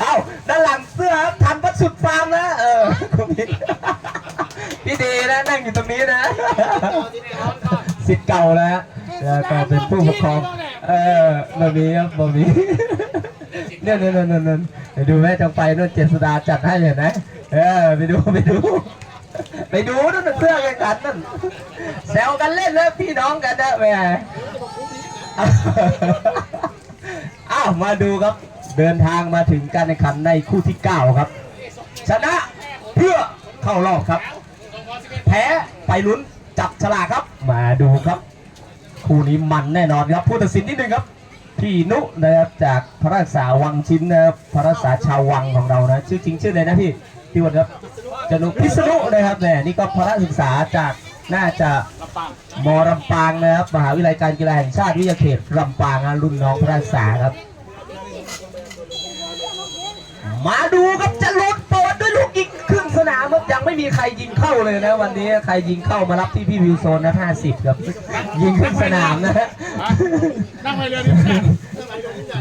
เอ้าด้านหลังเสื้อครับทันพัดสุดฟาร์มนะเออคุณพี่พี่ดีนะนั่งอยู่ตรงนี้นะสิทธิ์เก่าแล้วฮะแล้วก็เป็นผู้ปกครองเออบบนี้ครับบบนี้เนี่ยเนี่ยเนี่ยเนี่ยเดี๋ยวดูแม่จังไปนู่นเจษดาจัดให้เห็นไหมเออไปดูไปดูไปดูนู่นเสื้อแข่งขันนั่นแซวกันเล่นเลยพี่น้องกันนะแหม่ มาดูครับเดินทางมาถึงการแข่งขันในคู่ที่ 9 ครับ ชนะเพื่อเข้ารอบครับ แพ้ไปลุ้นจับฉลากครับ มาดูครับ คู่นี้มันแน่นอนครับผู้ตัดสินนิดนึงครับพี่นุนะครับจากพระราชาวังชิ้นนะครับพระราชาชาววังของเรานะชื่อจริงชื่ออะไรนะพี่พี่วันครับจนุพิษณุนะครับเนี่ยนี่ก็พระศึกษาจากน่าจะมรำปางนะครับมหาวิทยาลัยการกีฬาแห่งชาติวิทยาเขตลำปางนรุ่นน้องพระศึกษาครับ มาดูครับจะหลุดเปิดด้วยลูกยิงครึ่งสนามครับยังไม่มีใครยิงเข้าเลยนะวันนี้ใครยิงเข้ามารับที่พี่วิวโซนนะ50ครับยิงครึ่งสนามนะฮะนั่งไปเรือนี่ไม่ได้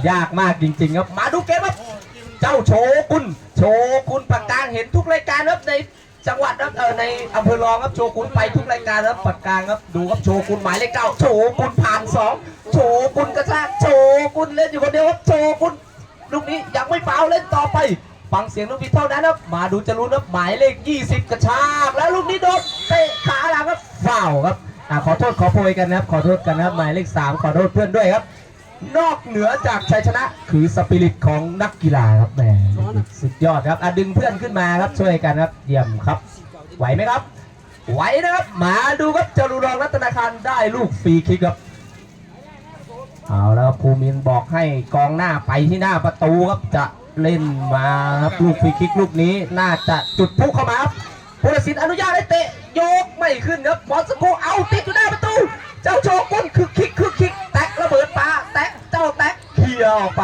ยากมากจริง ๆ ครับ มาดูเกมครับเจ้าโชกุนโชกุนปากกลางเห็นทุกรายการครับในจังหวัดครับเออในอำเภอรองครับโชกุนไปทุกรายการครับปากกลางครับดูครับโชกุนหมายเลขเก้าโชกุนผ่านสองโชกุนกระชากโชกุนเล่นอยู่คนเดียวครับโชกุน ลูกนี้ยังไม่เปล่าเล่นต่อไป ฟังเสียงลูกบิดเท่านั้นครับ มาดูจะรู้นครับหมายเลข 20 กระชากแล้วลูกนี้โดนเตะขาหลังครับฟาวล์ครับอะขอโทษขอโพยกันนะครับขอโทษกันนะครับหมายเลข 3 ขอโทษเพื่อนด้วยครับ นอกเหนือจากชัยชนะคือสปิริตของนักกีฬาครับแหมสุดยอดครับอะดึงเพื่อนขึ้นมาครับช่วยกันครับเยี่ยมครับ ไหวไหมครับ ไหวนะครับมาดูครับจารุรองรัตนาคารได้ลูกฟรีคิกครับ เอาแล้วครูมินบอกให้กองหน้าไปที่หน้าประตูครับจะเล่นมาครับลูกฟรีคิกลูกนี้น่าจะจุดพุ่เข้ามาครับผู้ตัดสินอนุญาตให้เตะโยกไม่ขึ้นครับบอลสกูเอาติดอยู่หน้าประตู เจ้าโชกุนคือคิกคือคิกแตะระเบิดปาแตะเจ้าแตะเคลียร์ออกไป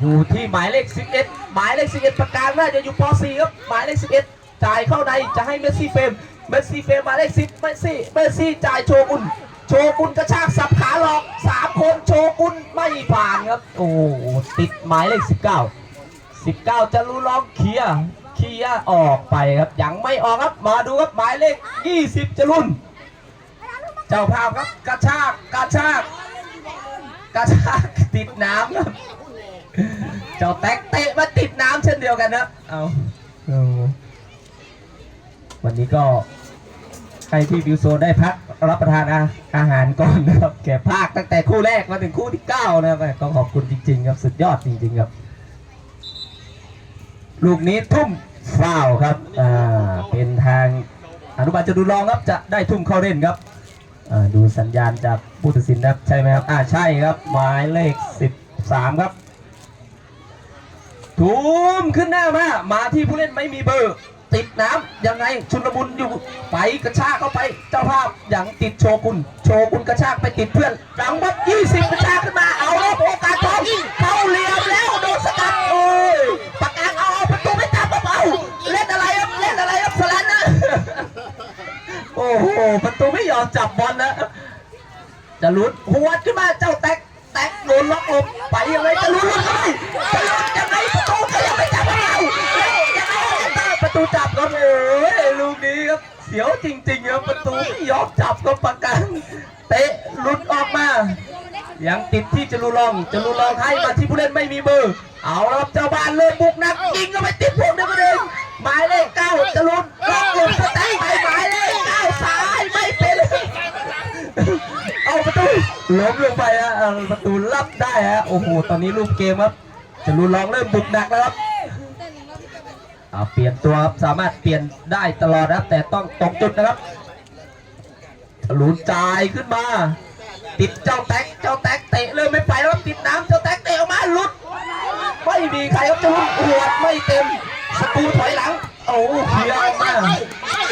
อยู่ที่หมายเลข 11 หมายเลข 11 ประกาศน่าจะอยู่ป .4 ครับหมายเลข 11 จ่ายเข้าในจะให้เมสซี่เฟรมเมสซี่เฟรมหมายเลข10เมสซี่เมสซี่จ่ายโชกุน โชกุนกระชากสับขาหลอก3คนโชกุนไม่ผ่านครับ โอ้ติดหมายเลข19 19จะรู้ลองเคลียร์เคลียร์ออกไปครับยังไม่ออกครับมาดูครับหมายเลข20จะรุ่น เจ้าภาพครับกระชากกระชากกระชากติดน้ำครับเจ้าแตกเตะมาติดน้ำเช่นเดียวกันนะเอาวันนี้ก็ ให้พี่บิวโซได้พักรับประทานอาอาหารก่อนนะครับแก่ภาคตั้งแต่คู่แรกมาถึงคู่ที่เก้านะครับก็ขอบคุณจริง ๆ ครับสุดยอดจริง ๆ ครับ ลูกนี้ทุ่มฟาวครับอ่าเป็นทางอนุบาลจะดูลองครับจะได้ทุ่มเข้าเล่นครับอ่าดูสัญญาณจากผู้ตัดสินครับใช่ไหมครับอ่าใช่ครับหมายเลข 13 ครับทุ่มขึ้นหน้ามามาที่ผู้เล่นไม่มีเบอร์ ติดน้ำยังไงชุนลมุนอยู่ไปกระชากเข้าไปเจ้าภาพอยังติดโชกุนโชกุนกระชากไปติดเพื่อนหลังวัด20 กระชากขึ้นมาเอาแล้วโอกาสทองเข้าเหลี่ยมแล้วโดนสกัดโอ้ยปากกางเอาเอาประตูไม่จับเบาเล่นอะไรครับเล่นอะไรครับสลันนะโอ้โหประตูไม่ยอมจับบอลนะจะลุ้นหัวขึ้นมาเจ้าแตกแตกโดนล็อกอกไปยังไงจะลุ้นลุ้นเข้าไปจะลุ้นยังไงประตูก็ยังไม่จับเรายังไงประตูจับก็โอ้ยลูกนี้ครับ เสียวจริงๆครับประตูไม่ยอมจับก็ประกันเตะหลุดออกมา ยังติดที่จรูลองจรูลองให้มาที่ผู้เล่นไม่มีเบอร์เอาแล้วครับเจ้าบ้านเริ่มบุกหนักยิงก็ไม่ติดพวกเดียวกันเองหมายเลขเก้าจรูนล็อกหลุดสแต็กไปหมายเลขเก้าสายไม่เป็นเอาประตูล้มลงไปฮะเอาประตูรับได้ฮะโอ้โหตอนนี้รูปเกมครับจรูนลองเริ่มบุกหนักแล้วครับ เอาเปลี่ยนตัวครับสามารถเปลี่ยนได้ตลอดนะครับ แต่ต้องตรงจุดนะครับจรูนจ่ายขึ้นมา ติดเจ้าแท็กเจ้าแท็กเตะเริ่มไม่ไปแล้วติดน้ำเจ้าแท็กเตะออกมาหลุด ไม่มีใครครับจะลุกหัวดไม่เต็มสกูถอยหลังโอ้โหเคลียออกมา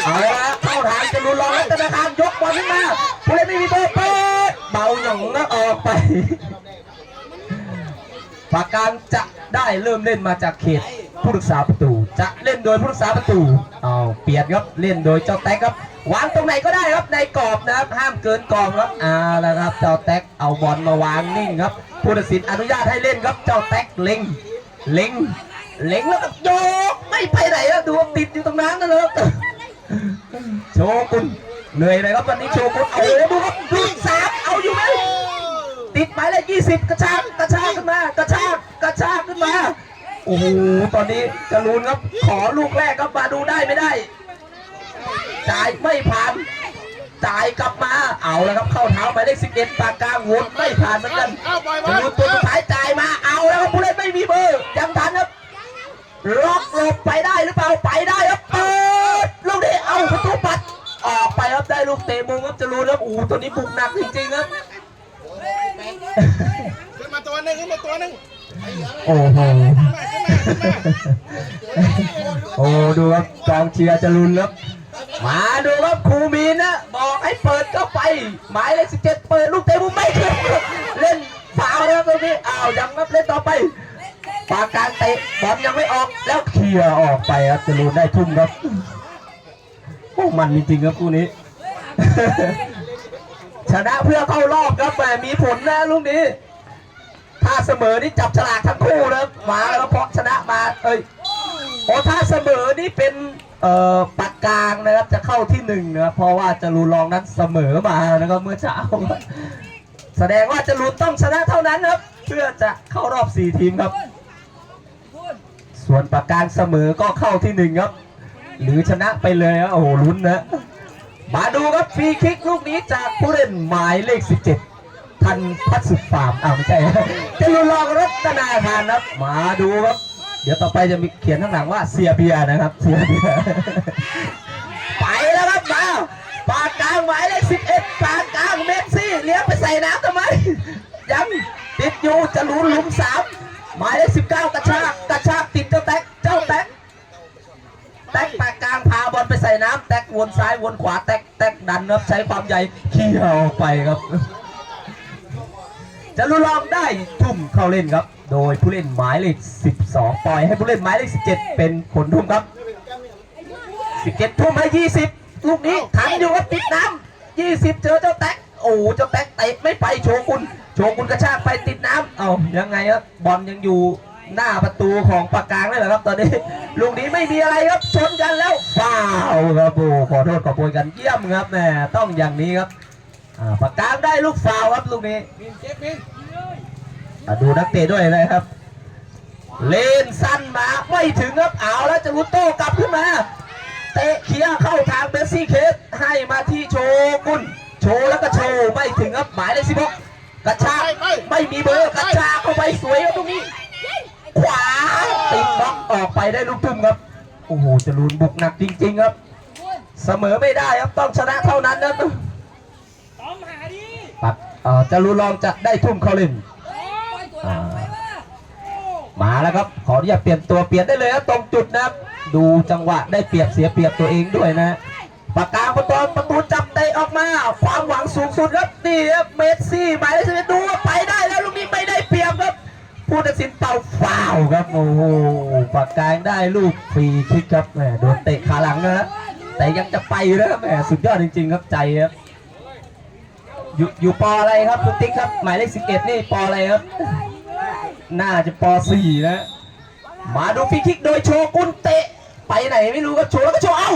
เอาละเข้าทางจะรุนรองรัตนาคารยกบอลขึ้นมาผู้เล่นไม่มีเบอร์เปิดเบาหย่องแล้วออกไป ปากการจะได้เริ่มเล่นมาจากเขตผู้รักษาประตู จะเล่นโดยผู้รักษาประตูเอาเปลี่ยนครับเล่นโดยเจ้าแท็กครับวางตรงไหนก็ได้ครับในกรอบนะครับห้ามเกินกรอบครับเอาและครับเจ้าแท็กเอาบอลมาวางนิ่งครับผู้ตัดสินอนุญาตให้เล่นครับเจ้าแท็กเล็งเล็งเล็งแล้วก็โยกไม่ไปไหนแล้วดูว่าติดอยู่ตรงนั้นนะเลยโชกุนเหนื่อยเลยครับวันนี้โชกุนโอ้โหดูครับดูสามเอาอยู่ไหม ติดหมายเลขยี่สิบกระชากกระชากขึ้นมากระชากกระชากขึ้นมาโอ้โหตอนนี้จรูนครับ ขอลูกแรกครับมาดูได้ไม่ได้จ่ายไม่ผ่านจ่ายกลับมาเอาแล้วครับเข้าเท้าหมายเลขสิบเอ็ดปากกลางวนไม่ผ่านเหมือนกันเอาปล่อยจมารูนตัวสุดท้ายจ่ายมาเอาแล้วครับผู้เล่นไม่มีเบอร์ยังทันครับล็อกหลบไปได้หรือเปล่าไปได้ครับเปิดลูกนี้เอาประตูปัดออกไปครับได้ลูกเตะมุมครับจรูนครับโอ้โหตัวนี้บุกหนักจริงๆครับ ขึ้นมาตัวหนึ่งขึ้นมาตัวหนึ่งโอ้โห โอ้ดูครับกองเชียร์จรูนครับมาดูครับครูมีนนะบอกให้เปิดก็ไปหมายเลขสิบเจ็ดเปิดลูกเตะมุมไม่ขึ้นเล่นฟาวล์นะครับตรงนี้อ้าวยังครับเล่นต่อไปปากการเตะบอลยังไม่ออกแล้วเคลียร์ออกไปครับจรูนได้ทุ่มครับโอ้มันจริงๆครับคู่นี้ ชนะเพื่อเข้ารอบครับแหมมีผลนะลูกนี้ ถ้าเสมอนี่จับฉลากทั้งคู่นะมาแล้วเพราะชนะมาเอ้ยโอ้ถ้าเสมอนี่เป็นเอ่อปัดกลางนะครับจะเข้าที่หนึ่งนะเพราะว่าจรูนรองนั้นเสมอมานะครับเมื่อเช้าแสดงว่าจรูนต้องชนะเท่านั้นครับ เพื่อจะเข้ารอบสี่ทีมครับ ส่วนปากกลางเสมอก็เข้าที่หนึ่งครับ หรือชนะไปเลยครับโอ้โหลุ้นนะ มาดูครับฟรีคิกลูกนี้จากผู้เล่นหมายเลข 17 ทันพัฒสุดฟาร์มอ้าวไม่ใช่จรูนรองรัตนาทานครับ มาดูครับ เดี๋ยวต่อไปจะมีเขียนข้างหลังว่าเสียเบียนะครับ เสียเบียไปแล้วครับมาปากกลางหมายเลข 11 ปากกลางเมสซี่เลี้ยงไปใส่น้ำทำไม ยังติดอยู่จะลุ้นลุมสามหมายเลข 19 กระชากกระชากติดเจ้าแท็กเจ้าแท็ก แท็กปากกลางพาบอลไปใส่น้ำ แท็กวนซ้ายวนขวาแท็กแท็กดันครับใช้ความใหญ่เขี่ยออกไปครับจะรุนลองได้ทุ่มเข้าเล่นครับ โดยผู้เล่นหมายเลข 12 ปล่อยให้ผู้เล่นหมายเลข 17 เป็นคนทุ่มครับ 17 ทุ่มให้ 20 ลูกนี้ทันอยู่ครับติดน้ำ20 เจอเจ้าแท็กโอ้เจ้าแท็กเตะไม่ไปโชกุนโชกุนกระชากไปติดน้ำเอายังไงครับบอลยังอยู่ หน้าประตูของปากกลางเลยเหรอครับ ตอนนี้ลูกนี้ไม่มีอะไรครับชนกันแล้วฟาวครับโอ้ขอโทษขอโพยกันเยี่ยมครับแม่ต้องอย่างนี้ครับปากกลางได้ลูกฟาวครับลูกนี้ดูนักเตะด้วยนะครับ เล่นสั้นมาไม่ถึงครับเอาแล้วจะรุโต้กลับขึ้นมาเตะเคียเข้าทางเบสซี่เคสให้มาที่โชกุนโชว์แล้วก็โชว์ไม่ถึงครับหมายเลขสิบหกกระชากไม่มีเบอร์กระชากเข้าไปสวยครับตรงนี้ ขวาติดบล็อกออกไปได้ลูกทุ่มครับ โอ้โหจรูนบุกหนักจริง ๆ ครับ เสมอไม่ได้ครับต้องชนะเท่านั้นนะปัดเอ่อจรูนลองจะได้ทุ่มเข้าเล่นอ่ามาแล้วครับ ขออนุญาตเปลี่ยนตัวเปลี่ยนได้เลยครับตรงจุดนะครับ ดูจังหวะได้เปรียบเสียเปรียบตัวเองด้วยนะปากกาประตูประตูจับเตะออกมา ความหวังสูงสุดครับนี่ครับเมสซี่หมายเลขสิบเอ็ดดูว่าไป ผู้ตัดสินเป่าฟาวครับโอ้โหปากกางได้ลูกฟรีคิกครับแหมโดนเตะขาหลังนะแต่ยังจะไปอยู่นะครับแหมสุดยอดจริง ๆ ครับใจครับอยู่อยู่ปออะไรครับคุณติ๊กครับหมายเลขสิบเอ็ดนี่ปออะไรครับ น่าจะป .4 นะ มาดูฟรีคิกโดยโชกุนเตะไปไหนไม่รู้ก็โชว์แล้วก็โชว์เอ้า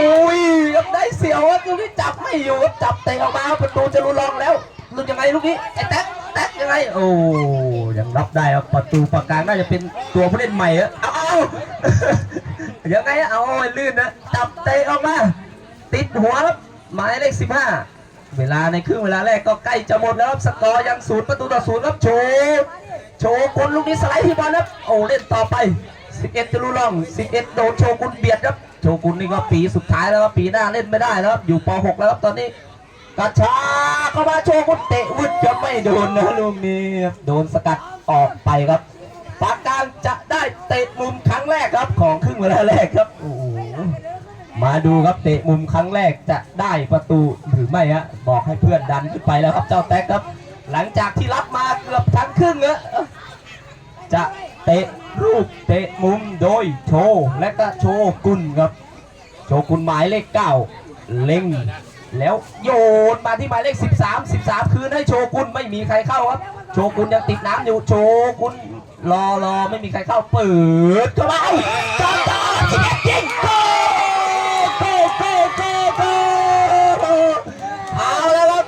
อุ้ยครับได้เสียวครับลูกนี้จับไม่อยู่ครับจับเตะออกมาครับประตูจะรุนรองแล้วลูกยังไงลูกนี้ไอ้แท็ก แท็กยังไงโอ้ยังรับได้ครับประตูปากกลางน่าจะเป็นตัวผู้เล่นใหม่อะเอาเอายังไงอะเอาไอ้ลื่นนะจับเตะออกมา ติดหัวครับหมายเลขสิบห้าเวลาในครึ่งเวลาแรกก็ใกล้จะหมดแล้วครับสกอร์ยังศูนย์ประตูต่อศูนย์ครับโชว์โชว์กุนลูกนี้สไลด์ที่บอลครับโอ้เล่นต่อไป 11จะรู้ล่อง 11 โดนโชกุนเบียดครับ โชกุนนี่ก็ปีสุดท้ายแล้วครับปีหน้าเล่นไม่ได้แล้วครับอยู่ป .6 แล้วครับตอนนี้ กระชากเข้ามาโชกุนเตะวึดจะไม่โดนนะลูกนี้ครับโดนสกัดออกไปครับปากกลางจะได้เตะมุมครั้งแรกครับของครึ่งเวลาแรกครับโอ้โหมาดูครับเตะมุมครั้งแรกจะได้ประตูหรือไม่ฮะบอกให้เพื่อนดันขึ้นไปแล้วครับเจ้าแท็กครับ หลังจากที่รับมาเกือบทั้งครึ่งอะจะเตะรูปเตะมุมโดยโชว์และก็โชกุนครับ โชกุนหมายเลขเก้าเล็ง แล้วโยนมาที่หมายเลข 13 13 คืนให้โชกุนไม่มีใครเข้าครับ โชกุนยังติดน้ำอยู่โชกุนรอรอไม่มีใครเข้าเปิดเข้ามาจอมจอมสิบเอ็ดยิงโกโกโกโกโกเอาแล้วครับ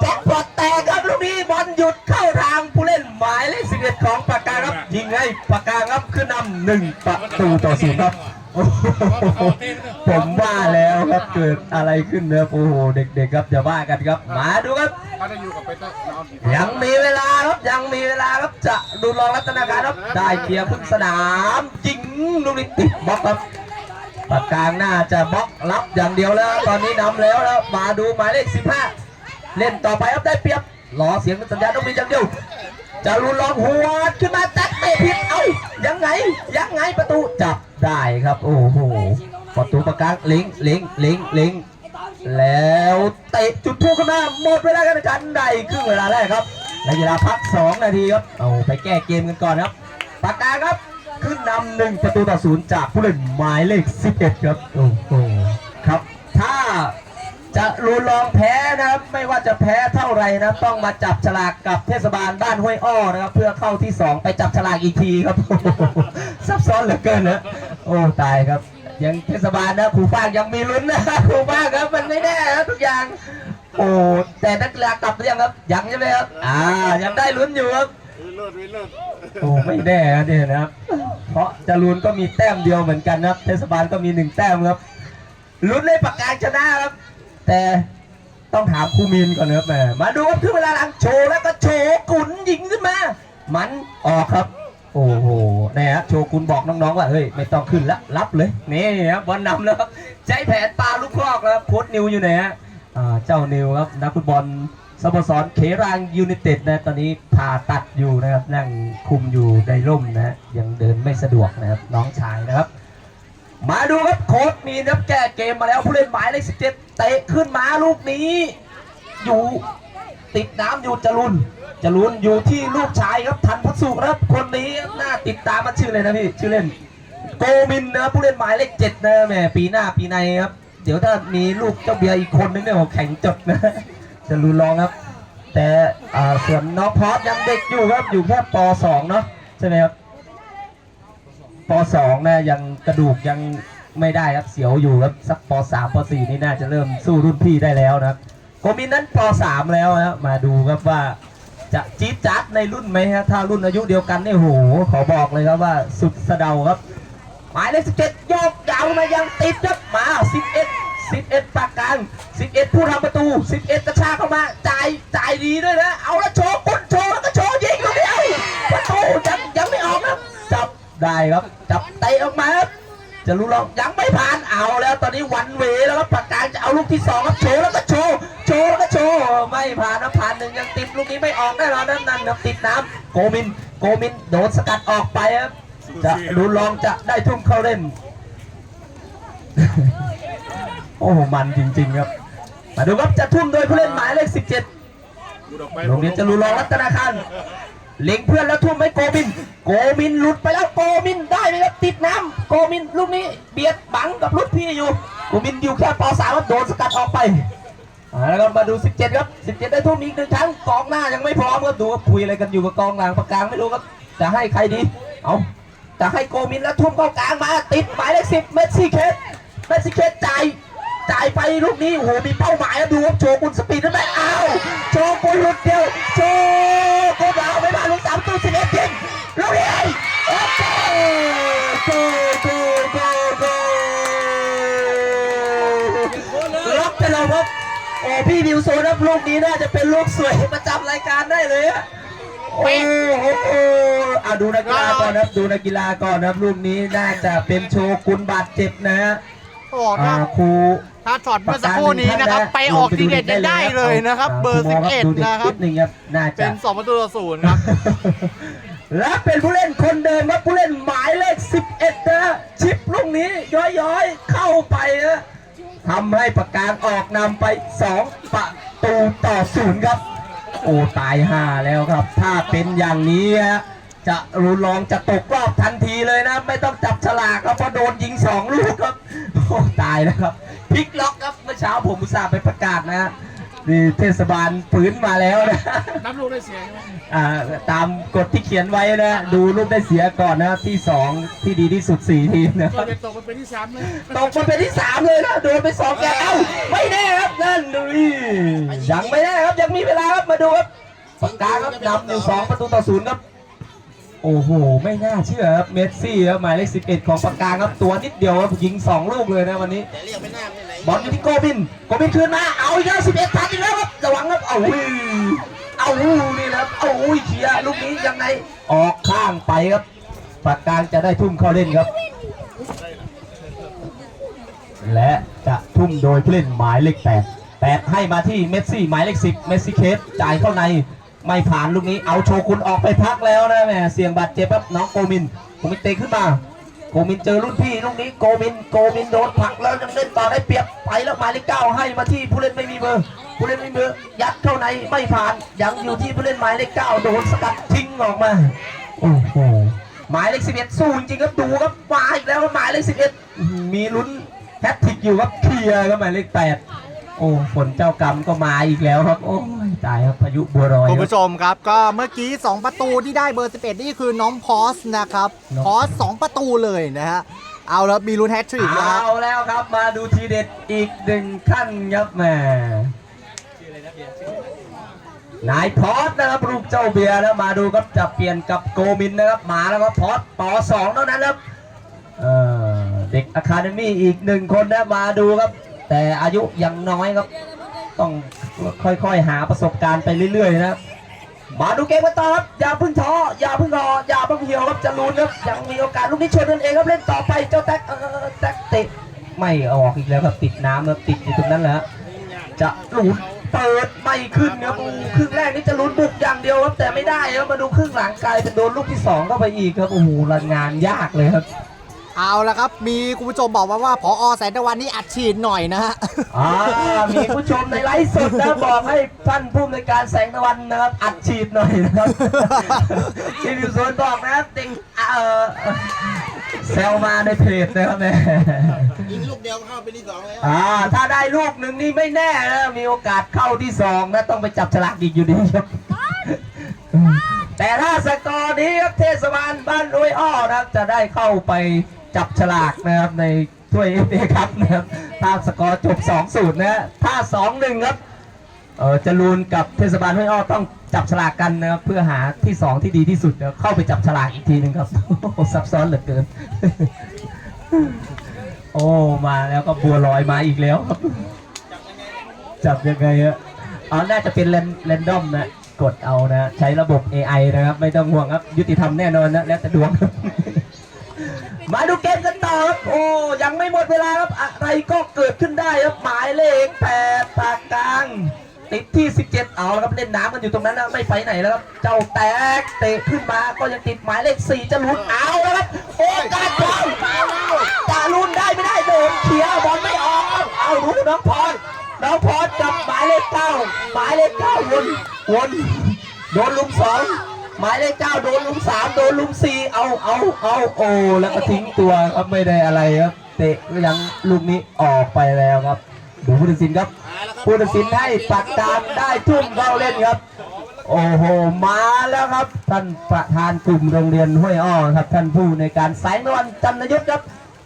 แจ็คพอตแตกครับลูกนี้บอลหยุดเข้าทางผู้เล่นหมายเลขสิบเอ็ดของปากกาครับยิงให้ปากกาครับขึ้นนำหนึ่งประตูต่อศูนย์ครับ ผมว่าแล้วครับเกิดอะไรขึ้นเนี่ยโอ้โหเด็กๆครับอย่าว่ากันครับ มาดูครับเขาจะอยู่กับไปเตอร์ยังมีเวลาครับยังมีเวลาครับจะดูรองรัตนาการครับได้เคลียร์พึ่งสนามยิงลูกนี้ติดบล็อกครับปากกลางหน่าจะบล็อกรับอย่างเดียวแล้ว ตอนนี้นำแล้วแล้วมาดูหมายเลข15 เล่นต่อไปครับได้เปรียบรอเสียงสัญญาณต้องมีอย่างเดียวจะรุนลองหัวขึ้นมาจัดเตะผิดเอ้ายังไงยังไงประตูจับ ได้ครับ โอ้โหประตูประกางลิงลิงลิงลิงแล้วเตะจุดทูขึ้นมาหมดเวลาการแข่งขันได้ครึ่งเวลาแรกครับในเวลาพัก 2 นาทีครับเอาไปแก้เกมกันก่อนครับปากกาครับขึ้นนำหนึ่งประตูต่อศูนย์จากผู้เล่นหมายเลข 11 ครับโอ้โหครับ ถ้าจะรูลองแพ้นะครับไม่ว่าจะแพ้เท่าไหร่นะต้องมาจับฉลากกับเทศบาลบ้านห้วยอ้อนะครับ เพื่อเข้าที่ 2 ไปจับฉลากอีกทีครับซับซ้อนเหลือเกินนะ โอ้ตายครับ ยังเทศบาลนะครูฟางยังมีลุ้นนะครูฟางครับมันไม่แน่นะทุกอย่าง โอ้แต่นักกีฬากลับหรือยังครับยังใช่ไหมครับอ่ายังได้ลุ้นอยู่ครับวิลเลิศวิลเลิศโอ้ไม่แน่นะเนี่ยนะครับ เพราะจรูนก็มีแต้มเดียวเหมือนกันนะครับ เทศบาลก็มีหนึ่งแต้มครับลุ้นเลยปากกาชนะครับ แต่ต้องถามครูมินก่อนนะครับแหมมาดูครับถึงเวลาหลังโชว์แล้วก็โชว์กุนยิงขึ้นมา มันออกครับ โอ้โหนี่ฮะโชกุนบอกน้องๆว่าเฮ้ยไม่ต้องขึ้นละรับเลยนี่ครับบอลนำแล้วครับใช้แผนปลาลูกครอกแล้วโค้ชนิวอยู่ไหนฮะเจ้านิวครับนักฟุตบอลสโมสรเขรางยูไนเต็ดนะตอนนี้ผ่าตัดอยู่นะครับนั่งคุมอยู่ในร่มนะฮะยังเดินไม่สะดวกนะครับน้องชายนะครับ มาดูครับโค้ดมีนับแก้เกมมาแล้วผู้เล่นหมายเลขสิบเจ็ดเตะขึ้นมาลูกนี้ อยู่ติดน้ำอยู่จรุน จรุนอยู่ที่ลูกชายครับทันพัสุครับคนนี้น่าติดตามมาชื่อเลยนะพี่ชื่อเล่น โกมินนะผู้เล่นหมายเลขเจ็ดนะแหมปีหน้าปีในครับ เดี๋ยวถ้ามีลูกเจ้าเบียร์อีกคนนึงเนี่ยผมแข่งจดนะจะรุนรองครับ แต่ส่วนน้องพอสยังเด็กอยู่ครับอยู่แค่ป .2 เนาะใช่ไหมครับป .2 นะยังกระดูกยังไม่ได้ครับเสียวอยู่ครับสักป .3 ป .4 นี่น่าจะเริ่มสู้รุ่นพี่ได้แล้วนะครับโกมินนั้นป .3 แล้วนะมาดูครับว่า จะจี๊ดจ๊าดในรุ่นไหมฮะ ถ้ารุ่นอายุเดียวกันเนี่ยโห ขอบอกเลยครับว่าสุดสะเดาครับ หมายเลข17โยกยาวมายังติดครับมา11 11ปากกลาง11ผู้ทำประตู11กระชากเข้ามาจ่ายจ่ายดีด้วยนะ เอาละโชว์กุนโชว์แล้วก็โชว์ยิงลูกเดียวประตูยังยังไม่ออกนะจับได้ครับ จับเตะออกมาครับ จะรู้หรอกยังไม่ผ่านเอาแล้วตอนนี้วันเวแล้วครับปากกางจะเอาลูกที่สองครับโชว์แล้วก็โชว์โชว์แล้วก็โชว์ไม่ผ่านนะผ่านหนึ่งยังติดลูกนี้ไม่ออกแน่นอนนั่นนั่นครับติดน้ำโกมินโกมินโดนสกัดออกไปครับจะดูลองจะได้ทุ่มเข้าเล่น โอ้โหมันจริง ๆ ครับมาดูครับจะทุ่มโดยผู้เล่นหมายเลข 17โรงเรียนจะรู้ลองรัตนาคาร เล็งเพื่อนแล้วทุ่มให้โกมิน โกมินหลุดไปแล้วโกมินได้ไหมครับติดน้ำโกมินลูกนี้เบียดบังกับรุ่นพี่อยู่โกมินอยู่แค่ป .3 ครับโดนสกัดออกไปแล้วก็มาดู 17 ครับ 17 ได้ทุ่มอีกหนึ่งครั้งกองหน้ายังไม่พร้อมครับดูว่าคุยอะไรกันอยู่กับกองหลังประกลางไม่รู้ครับจะให้ใครดีเอาจะให้โกมินแล้วทุ่มเข้ากลางมาติดหมายเลข10เมสซี่เคสเมสซี่เคสจ่าย จ่ายไปลูกนี้โอ้โหมีเป้าหมายอะดูครับโชกุนสปีดนั่นแหละอ้าวโชกุนหลุดเดียวโชกุนเอาไม่มาลูกสามตู้สิบเอ็ดยิงลูกนี้โอ้โหโกโกโกโกล็อกไปแล้วครับโอ้พี่ดิวโซนับลูกนี้น่าจะเป็นลูกสวยประจำรายการได้เลยอะโอ้โหอะดูนักกีฬาก่อนนะครับดูนักกีฬาก่อนนะครับลูกนี้น่าจะเป็นโชกุนบาดเจ็บนะฮะ โอ้อ่าถ้าครู ถ้าช็อตเมื่อสักครู่นี้นะครับ ไปออกทีเด็ดยังได้เลยนะครับ เบอร์ 11 นะครับหนึ่งครับน่าเป็จะน2 ประตูต่อศูนย์ครับ และเป็นผู้เล่นคนเดิมครับผู้เล่นหมายเลข 11 นะ ชิปลูกนี้ย้อยๆ เข้าไปนะทำให้ประกางออกนำไป 2 ประตูต่อศูนย์ครับ โอ้ตายห่าแล้วครับ ถ้าเป็นอย่างนี้ฮะจะรูลองจะตกรอบทันทีเลยนะ ไม่ต้องจับฉลากครับเพราะโดนยิงสองลูกครับ โอ้ตายแล้วครับ พลิกล็อกครับเมื่อเช้าผมอุตส่าห์ไปประกาศนะฮะนี่เทศบาลฝืนมาแล้วนะ นับลูกได้เสียใช่ไหมอ่าตามกฎที่เขียนไว้นะ ดูลูกได้เสียก่อนนะครับที่สองที่ดีที่สุดสี่ทีมนะคก็รับเป็นตกมันเป็นที่สามเลยตกมาเป็นที่สามเลยนะโดนไปสองแกเอ้าไม่แน่ครับนั่นดูดิยังไม่แน่ครับยังมีเวลาครับมาดูครับปากกาครับนำอยู่สองประตูต่อศูนย์ครับ โอ้โห ไม่น่าเชื่อครับ เมสซี่ครับหมายเลข 11 ของปากกาครับ ตัวนิดเดียวครับยิงสองลูกเลยนะวันนี้บอลอยู่ที่โกบิน โกบินคืนมา เอาอีกแล้ว11ทันอีกแล้วครับ ระวังครับ เอาอุ้ยเอาอุ้ยนี่นะครับ เอาอุ้ยเคลียร์ลูกนี้ยังไง ออกข้างไปครับ ปากกาจะได้ทุ่มเข้าเล่นครับ และจะทุ่มโดยผู้เล่นหมายเลขแปดแปดให้มาที่เมสซี่หมายเลขสิบเมสซี่เคสจ่ายเข้าใน ไม่ผ่านลูกนี้เอาโชกุนออกไปพักแล้วนะแม่เสี่ยงบาดเจ็บครับน้องโกมินโกมินเตะขึ้นมาโกมินเจอรุ่นพี่ลูกนี้โกมินโกมินโดนผลักแล้วยังเล่นต่อได้เปรียบไปแล้วหมายเลขเก้าให้มาที่ผู้เล่นไม่มีเบอร์ผู้เล่นไม่มีเบอร์ยัดเข้าในไม่ผ่านยังอยู่ที่ผู้เล่นหมายเลขเก้าโดนสกัดทิ้งออกมาโอ้โหหมายเลขสิบเอ็ดสู้จริงครับดูครับมาอีกแล้วหมายเลขสิบเอ็ดมีลุ้นแฮตทริกอยู่ครับเคลียร์ครับหมายเลขแปดโอ้ฝนเจ้ากรรมก็มาอีกแล้วครับโอ้ ยตายครับพายุบัวรอยคุณครับผู้ชมครับก็เมื่อกี้ 2 ประตูที่ได้เบอร์ 11 นี่คือน้องพอสนะครับน้องพอสสองประตูเลยนะฮะเอาแล้วมีลุ้นแฮตทริกนะครับเอาแล้วครับมาดูทีเด็ดอีกหนึ่งขั้นครับแหมนายพอสนะครับรูปเจ้าเบียร์นะมาดูครับจะเปลี่ยนกับโกมินนะครับมาแล้วครับพอสต่อสองเท่านั้นครับเอ่อเด็กอะคาเดมี่อีกหนึ่งคนนะมาดูครับ แต่อายุยังน้อยครับ ต้องค่อยๆ หาประสบการณ์ไปเรื่อยๆนะครับมาดูเกมกันต่อครับอย่าเพึ่งท้ออย่าเพึ่งรออย่าเพึ่งเหี่ยวครับจะลุ้นครับยังมีโอกาสลูกนี้ชนกันเองครับเล่นต่อไปเจ้าแท็กเออแท็กติดไม่ออกอีกแล้วครับติดน้ำครับติดอยู่ตรงนั้นแหละฮะจะลุ้นเปิดไม่ขึ้นครับโอ้ครึ่งแรกนี่จะลุ้นบุกอย่างเดียวครับแต่ไม่ได้ครับมาดูครึ่งหลังกลายเป็นโดนลูกที่สองเข้าไปอีกครับโอ้โหรันงานยากเลยครับ เอาละครับ มีคุณผู้ชมบอกมาว่าพอแสนตะวันนี่อัดฉีดหน่อยนะฮะ อ่ามีผู้ชมในไลฟ์สดนะบอกให้ท่านผู้ในวยการแสงตะวันนะครับอัดฉีดหน่อยนะครับ ที่ดิวโซนบอกนะครับติงเอ่อแซวมาในเพจนะครับแม่ยิงลูกเดียวเข้าไปที่สองแล้วอ่าถ้าได้ลูกหนึ่งนี่ไม่แน่นะมีโอกาสเข้าที่สองนะต้องไปจับฉลากอีกอยู่ดีครับ แต่ถ้าสกอร์นี้ครับเทศบาลบ้านรวยอ้อนะครับจะได้เข้าไป จับฉลากนะครับในถ้วยเอฟเอครับนะครับถ้าสกอร์จบ2 0นะฮะถ้า 2 1 ครับเออจรูนกับเทศบาลห้วยอ้อต้องจับฉลากกันนะครับเพื่อหาที่ 2 ที่ดีที่สุดเข้าไปจับฉลากอีกทีหนึ่งครับโอ้โหซับซ้อนเหลือเกิน โอ้มาแล้วก็บัวลอยมาอีกแล้วครับ จับยังไงอะอ๋อน่าจะเป็นแรนดอมนะกดเอานะ ใช้ระบบ AI นะครับ ไม่ต้องห่วงครับ ยุติธรรมแน่นอนนะ แล้วแต่ดวง มาดูเกมกันต่อครับโอ้ยังไม่หมดเวลาครับอะไรก็เกิดขึ้นได้ครับหมายเลขแปดปากกลางติดที่ 17 เอาแล้วครับเล่นน้ำกันอยู่ตรงนั้นนะไม่ไปไหนแล้วครับเจ้าแตกเตะขึ้นมาก็ยังติดหมายเลข4จะลุ้นเอาแล้วครับโอกาสบอลจะลุ้นได้ไม่ได้โดนเคลียร์บอลไม่ออกเอารู้น้องพรน้องพอดกับหมายเลขเก้าหมายเลขเก้าวนวนโดนลุมสอง หมายเลขเก้าโดนลุมสามโดนลุมสี่เอาเอาเอาโอ้แล้วก็ทิ้งตัวครับไม่ได้อะไรครับ เตะก็ยังลูกนี้ออกไปแล้วครับ ดูผู้ตัดสินครับผู้ตัดสินให้ปัดการได้ทุ่มเข้าเล่นครับ โอ้โหมาแล้วครับ ท่านประธานกลุ่มโรงเรียนห้วยอ้อครับ ท่านผู้ในการสายนวลจันทยุทธครับ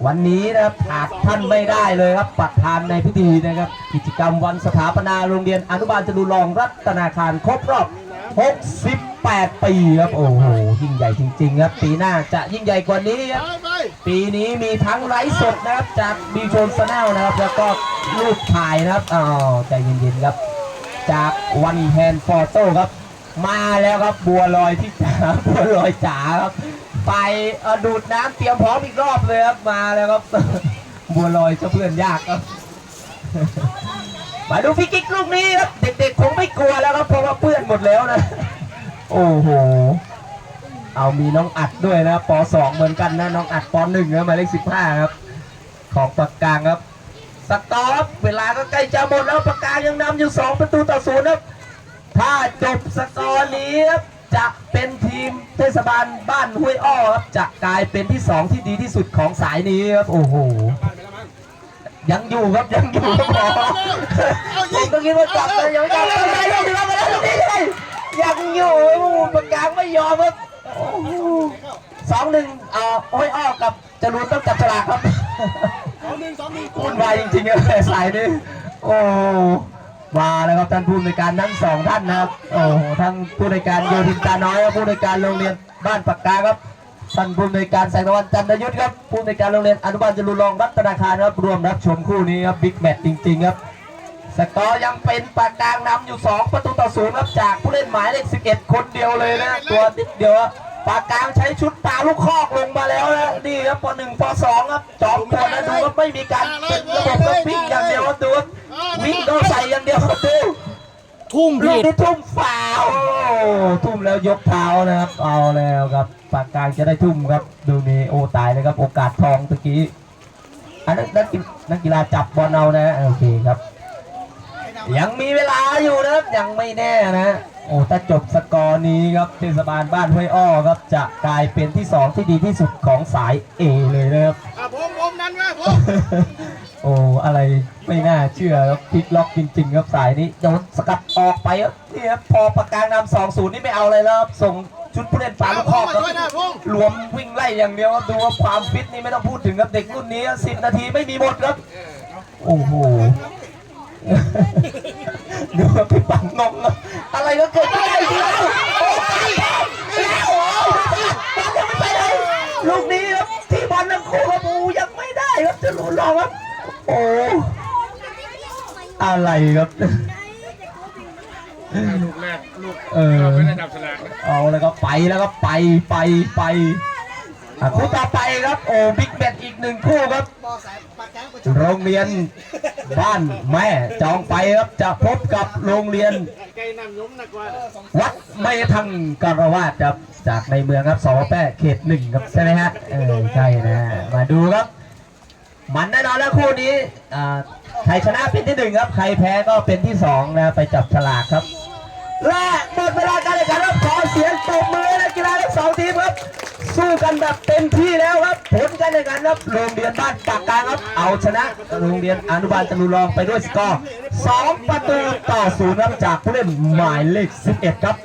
วันนี้นะครับขาดท่านไม่ได้เลยครับประธานในพิธีนะครับ กิจกรรมวันสถาปนาโรงเรียนอนุบาลจรูรองรัตนาคารครบรอบ 8 ปีครับ โอ้โห ยิ่งใหญ่จริง ๆ ครับ ปีหน้าจะยิ่งใหญ่กว่านี้ครับ ปีนี้มีทั้งไลฟ์สดนะครับ จากบีโชนสแนลนะครับ แล้วก็รูปถ่ายนะครับอ๋อใจเย็นๆครับ จากวันแฮนฟอโต้ครับ มาแล้วครับบัวลอยที่จ๋าบัวลอยจ๋าครับ ไปดูดน้ำเตรียมพร้อมอีกรอบเลยครับ มาแล้วครับ บัวลอยจะเพื่อนยากครับมาดูพี่กิ๊กลูกนี้ครับ เด็กๆคงไม่กลัวแล้วครับเพราะว่าเพื่อนหมดแล้วนะ โอ้โห เอามีน้องอัดด้วยนะป .2 เหมือนกันนะน้องอัดป .1 นะหมายเลข15ครับ ของปากกลางครับ สตอปเวลาก็ใกล้จะหมดแล้วปากกลางยังนำอยู่2ประตูต่อศูนย์ครับ ถ้าจบสกอร์นี้ครับจะเป็นทีมเทศบาลบ้านห้วยอ้อครับจะกลายเป็นที่2ที่ดีที่สุดของสายนี้ครับ โอ้โหยังอยู่ครับยังอยู่ครับหมอผมก็คิดว่ากลับนะยังไม่กลับไม่ได้ลูกเดียวมาแล้วลูกนี้เลย ยังอยู่โอ้โหปากกลางไม่ยอมครับโอ้โหสองหนึ่งเอ่อโอ้ยอ้อกับจรูนต้องจับฉลากครับสองหนึ่งสองหนึ่งวุ่นวายจริงๆครับสายนี้โอ้มาแล้วครับท่านผู้ในวยการทั้งสองท่านนะครับโอ้โหทั้งผู้ในวยการโยธินตาน้อยครับผู้ในวยการโรงเรียนบ้านปากกาครับท่านผู้ในวยการแสงตะวันจันทยุทธครับผู้ในวยการโรงเรียนอนุบาลจรุรองรัตนาคารครับรวมรับชมคู่นี้ครับบิ๊กแมตช์จริงๆครับ สกอร์ยังเป็นปากกลางนำอยู่ 2 ประตูต่อศูนย์ครับจากผู้เล่นหมายเลข 11 คนเดียวเลยนะตัวนิดเดียวครับปากกลางใช้ชุดปลาลูกคอกลงมาแล้วนะนี่ครับปหนึ่งปสองครับจอมคนนะดูครับไม่มีการเป็นระบบครับวิ่งอย่างเดียวครับดูครับวิ่งโดนใส่อย่างเดียวครับดูทุ่มลูกผิดนี้ทุ่มฝาวโอ้ทุ่มแล้วยกเท้านะครับ เอาแล้วครับปากกลางจะได้ทุ่มครับ ดูนี่โอ้ตายเลยครับโอกาสทองตะกี้อันนั้นนักกีนักกีฬาจับบอลเอานะโอเคครับ ยังมีเวลาอยู่นะครับยังไม่แน่นะโอ้ถ้าจบสกอร์นี้ครับเทศบาลบ้านห้วยอ้อครับจะกลายเป็นที่สองที่ดีที่สุดของสาย A เลยนะครับอะผมผมนั่นไงผมโอ้อะไรไม่น่าเชื่อครับพลิกล็อกจริง ๆ ครับสายนี้โดนสกัดออกไปครับนี่ครับพอประกางนำสองศูนย์นี่ไม่เอาอะไรแล้วครับส่งชุดผู้เล่นฝาลูกคอกครับช่วยนะพงษ์รวมวิ่งไล่อย่างเดียวครับดูว่าความฟิตนี่ไม่ต้องพูดถึงครับเด็กรุ่นนี้สิบนาทีไม่มีหมดครับโอ้โห ดูว่าพี่ปังงงครับอะไรก็เกิดขึ้นได้ทีแล้วโอ้ยแล้วโอ้ยบอลยังไม่ไปไหนลูกนี้ครับที่บอลทั้งคู่ครับโอ้ยังไม่ได้ครับจะหลุดรองครับโอ้อะไรครับลูกแรกลูกเออไม่ได้ดับฉลากนะเอาแล้วก็ไปแล้วก็ไปไปไปอะ คู่ต่อไปครับโอ้บิ๊กแมตช์อีกหนึ่งคู่ครับปอสายปากแก้งประชุมโรงเรียนบ้านแม่จองไปครับจะพบกับโรงเรียนไก่น้ำย้มหนักกว่าวัดไม่ทังกรวาดครับจากในเมืองครับสวแป้เขตหนึ่งครับใช่ไหมฮะเออใช่นะมาดูครับ มันแน่นอนแล้วคู่นี้อ่าใครชนะเป็นที่หนึ่งครับ ใครแพ้ก็เป็นที่สองนะไปจับฉลากครับ และหมดเวลาการแข่งขันครับขอเสียงตบมือให้นักกีฬาทั้งสองทีมครับ สู้กันแบบเต็มที่แล้วครับ ผลการแข่งขันครับโรงเรียนบ้านปากกลางครับ เอาชนะโรงเรียนอนุบาลจรุรองไปด้วยสกอร์2ประตูต่อศูนย์ครับจากผู้เล่นหมายเลข11 ครับ